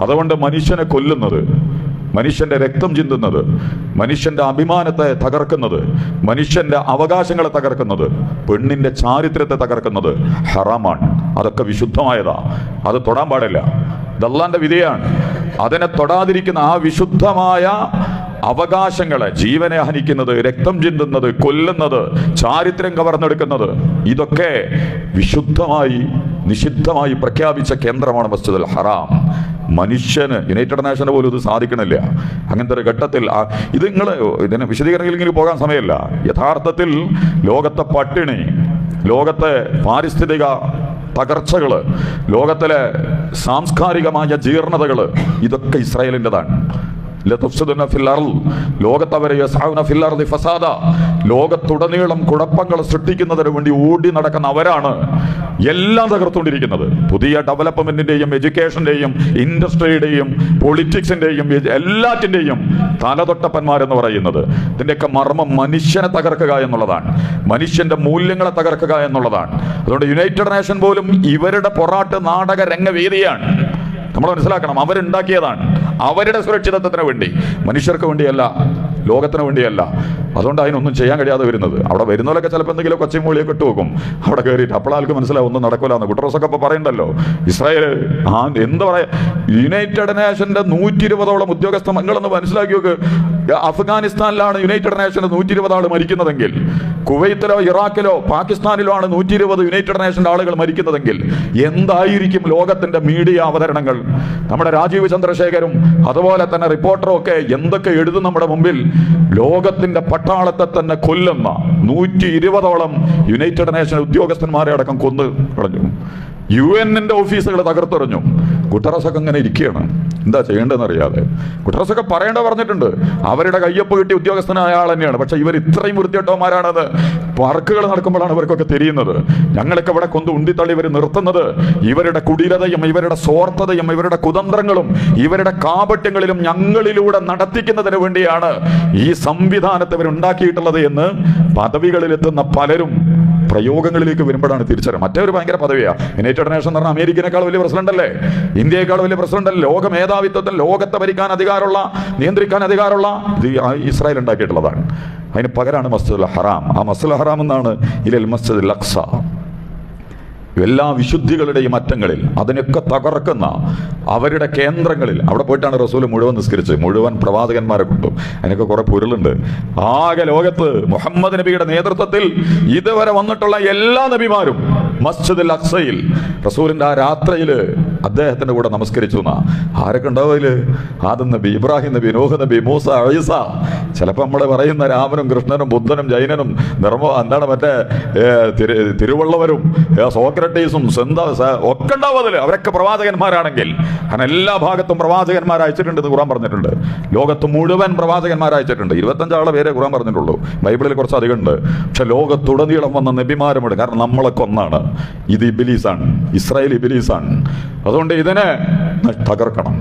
അതുകൊണ്ട് മനുഷ്യനെ കൊല്ലുന്നത് മനുഷ്യന്റെ രക്തം ചിന്തുന്നത് മനുഷ്യന്റെ അഭിമാനത്തെ തകർക്കുന്നത് മനുഷ്യന്റെ അവകാശങ്ങളെ തകർക്കുന്നത് പെണ്ണിന്റെ ചാരിത്രത്തെ തകർക്കുന്നത് ഹറാമാണ്. അതൊക്കെ വിശുദ്ധമായതാ. അത് തൊടാൻ പാടില്ല. ദല്ലാന്റെ വിധിയാണ്. അതിനെ തൊടാതിരിക്കുന്ന ആ വിശുദ്ധമായ അവകാശങ്ങളെ ജീവനെ ഹനിക്കുന്നത് രക്തം ചിന്തുന്നത് കൊല്ലുന്നത് ചാരിത്രം കവർന്നെടുക്കുന്നത് ഇതൊക്കെ വിശുദ്ധമായി നിഷിദ്ധമായി പ്രഖ്യാപിച്ച കേന്ദ്രമാണ് മസ്ജിദുൽ ഹറാം. മനുഷ്യന് യുണൈറ്റഡ് നേഷന് പോലും ഇത് സാധിക്കണില്ല. അങ്ങനത്തെ ഒരു ഘട്ടത്തിൽ ഇത് നിങ്ങൾ ഇതിനെ വിശദീകരണങ്ങളിൽ പോകാൻ സമയമില്ല. യഥാർത്ഥത്തിൽ ലോകത്തെ പട്ടിണി ലോകത്തെ പാരിസ്ഥിതിക തകർച്ചകൾ ലോകത്തിലെ സാംസ്കാരികമായ ജീർണതകൾ ഇതൊക്കെ ഇസ്രായേലിന്റെതാണ്. ലതുഫ്സിദുന ലോകത്തുടനീളം കുഴപ്പങ്ങൾ സൃഷ്ടിക്കുന്നതിന് വേണ്ടി ഓടി നടക്കുന്ന അവരാണ് എല്ലാം തകർത്തുകൊണ്ടിരിക്കുന്നത്. പുതിയ ഡെവലപ്മെന്റിന്റെയും എഡ്യൂക്കേഷന്റെയും ഇൻഡസ്ട്രിയുടെയും പൊളിറ്റിക്സിന്റെയും എല്ലാറ്റിന്റെയും തലതൊട്ടപ്പന്മാരെന്ന് പറയുന്നത്. ഇതിന്റെയൊക്കെ മർമ്മം മനുഷ്യനെ തകർക്കുക എന്നുള്ളതാണ്. മനുഷ്യന്റെ മൂല്യങ്ങളെ തകർക്കുക എന്നുള്ളതാണ്. അതുകൊണ്ട് യുണൈറ്റഡ് നേഷൻ പോലും ഇവരുടെ പൊറാട്ട് നാടക രംഗവേദിയാണ്. നമ്മൾ മനസ്സിലാക്കണം അവരുണ്ടാക്കിയതാണ്. അവരുടെ സുരക്ഷിതത്വത്തിന് വേണ്ടി. മനുഷ്യർക്ക് വേണ്ടിയല്ല ലോകത്തിന് വേണ്ടിയല്ല. അതുകൊണ്ട് അതിനൊന്നും ചെയ്യാൻ കഴിയാതെ വരുന്നത്. അവിടെ വരുന്നവരൊക്കെ ചിലപ്പോൾ എന്തെങ്കിലും കൊച്ചി മൂളിയൊക്കെ ഇട്ട് അവിടെ കയറിയിട്ട് അപ്പോഴാൾക്ക് മനസ്സിലാവും ഒന്നും നടക്കില്ല എന്ന് കുട്ടറസൊക്കെ ഇപ്പോൾ പറയണ്ടല്ലോ. ഇസ്രായേൽ ആ എന്താ പറയാ? യുണൈറ്റഡ് നേഷന്റെ നൂറ്റി ഇരുപതോളം ഉദ്യോഗസ്ഥ മംഗളെന്ന് മനസ്സിലാക്കി അഫ്ഗാനിസ്ഥാനിലാണ് യുണൈറ്റഡ് നേഷന്റെ നൂറ്റി ഇരുപത് ആൾ മരിക്കുന്നതെങ്കിൽ കുവൈത്തിലോ ഇറാഖിലോ പാകിസ്ഥാനിലോ ആണ് നൂറ്റി ഇരുപത് യുണൈറ്റഡ് നേഷന്റെ ആളുകൾ മരിക്കുന്നതെങ്കിൽ എന്തായിരിക്കും ലോകത്തിന്റെ മീഡിയ അവതരണങ്ങൾ? നമ്മുടെ രാജീവ് ചന്ദ്രശേഖരും അതുപോലെ തന്നെ റിപ്പോർട്ടറും ഒക്കെ എന്തൊക്കെ എഴുതും നമ്മുടെ മുമ്പിൽ? ലോകത്തിന്റെ പട്ടാളത്തെ തന്നെ കൊല്ലുന്ന നൂറ്റി ഇരുപതോളം യുണൈറ്റഡ് നേഷൻ ഉദ്യോഗസ്ഥന്മാരെ അടക്കം കൊന്നു കളഞ്ഞു. യു എന്നിന്റെ ഓഫീസുകൾ തകർത്തെറിഞ്ഞു. ഗുട്ടറസൊക്കെ ഇങ്ങനെ ഇരിക്കുകയാണ്. എന്താ ചെയ്യേണ്ടതെന്ന് അറിയാതെ ഗുട്ടറസൊക്കെ പറയേണ്ട പറഞ്ഞിട്ടുണ്ട്. അവരുടെ കയ്യൊപ്പ് കിട്ടി ഉദ്യോഗസ്ഥനായ ആൾ തന്നെയാണ്. പക്ഷേ ഇവർ ഇത്രയും വൃത്തിയിട്ടവന്മാരാണത് വർക്കുകൾ നടക്കുമ്പോഴാണ് ഇവർക്കൊക്കെ തിരിയുന്നത്. ഞങ്ങളൊക്കെ ഇവിടെ കൊണ്ട് ഉണ്ടിത്തള്ളി ഇവർ നിർത്തുന്നത്. ഇവരുടെ കുടിലതയും ഇവരുടെ സ്വാർത്ഥതയും ഇവരുടെ കുതന്ത്രങ്ങളും ഇവരുടെ കാപട്യങ്ങളിലും ഞങ്ങളിലൂടെ നടത്തിക്കുന്നതിന് വേണ്ടിയാണ് ഈ സംവിധാനത്തെ ഇവർ ഉണ്ടാക്കിയിട്ടുള്ളത് എന്ന് പദവികളിലെത്തുന്ന പലരും പ്രയോഗങ്ങളിലേക്ക് വരുമ്പോഴാണ് തിരിച്ചറിയുക. മറ്റൊരു ഭയങ്കര പദവിയാണ് യുണൈറ്റഡ് നേഷൻ എന്ന് പറഞ്ഞാൽ അമേരിക്കനേക്കാൾ വലിയ പ്രസിഡന്റ് അല്ലേ? ഇന്ത്യയെക്കാൾ വലിയ പ്രസിഡന്റ് അല്ലേ? ലോക മേധാവിത്വത്തിൽ ലോകത്തെ ഭരിക്കാൻ അധികാരമുള്ള നിയന്ത്രിക്കാൻ അധികാരമുള്ള ഇത് ഇസ്രായേൽ ഉണ്ടാക്കിയിട്ടുള്ളതാണ്. അതിന് പകരമാണ് മസ്ജിദുൽ ഹറാം. ആ മസ്ജിദുൽ ഹറാം എന്നാണ് ഇലൽ മസ്ജിദ് അക്സ എല്ലാ വിശുദ്ധികളുടെയും അറ്റങ്ങളിൽ അതിനൊക്കെ തകർക്കുന്ന അവരുടെ കേന്ദ്രങ്ങളിൽ. അവിടെ പോയിട്ടാണ് റസൂൽ മുഴുവൻ നിസ്കരിച്ചത്. മുഴുവൻ പ്രവാചകന്മാരെ കൊണ്ടും. അതിനൊക്കെ കുറെ പൊരുളുണ്ട്. ആകെ ലോകത്ത് മുഹമ്മദ് നബിയുടെ നേതൃത്വത്തിൽ ഇതുവരെ വന്നിട്ടുള്ള എല്ലാ നബിമാരും മസ്ജിദുൽ അക്സയിൽ. റസൂലിന്റെ ആ രാത്രിയിൽ അദ്ദേഹത്തിന്റെ കൂടെ നമസ്കരിച്ചു എന്നാ. ആരൊക്കെ ഉണ്ടാവില്ല ആദം നബി ഇബ്രാഹിം നബി നോഹ നബി മൂസ ഐസ ചിലപ്പോൾ നമ്മൾ പറയുന്ന രാമനും കൃഷ്ണനും ബുദ്ധനും ജൈനനും നിർമ്മ എന്താണ് മറ്റേ തിരുവള്ളവരും സോക്രട്ടീസും സെന്ത ഒക്കെ ഉണ്ടാവും അവരൊക്കെ പ്രവാചകന്മാരാണെങ്കിൽ. കാരണം എല്ലാ ഭാഗത്തും പ്രവാചകന്മാർ അയച്ചിട്ടുണ്ട് എന്ന് ഖുറാൻ പറഞ്ഞിട്ടുണ്ട്. ലോകത്ത് മുഴുവൻ പ്രവാചകന്മാർ അയച്ചിട്ടുണ്ട്. ഇരുപത്തഞ്ചാളെ പേരെ ഖുറാൻ പറഞ്ഞിട്ടുള്ളൂ. ബൈബിളിൽ കുറച്ച് അധികം ഉണ്ട് പക്ഷെ ലോകത്തുടനീളം വന്ന നബിമാരുമുണ്ട്. കാരണം നമ്മളൊക്കെ ഒന്നാണ്. ഇത് ഇബിലീസാണ്. ഇസ്രായേൽ ഇബിലീസാണ്. അതുകൊണ്ട് ഇതിനെ തകർക്കണം.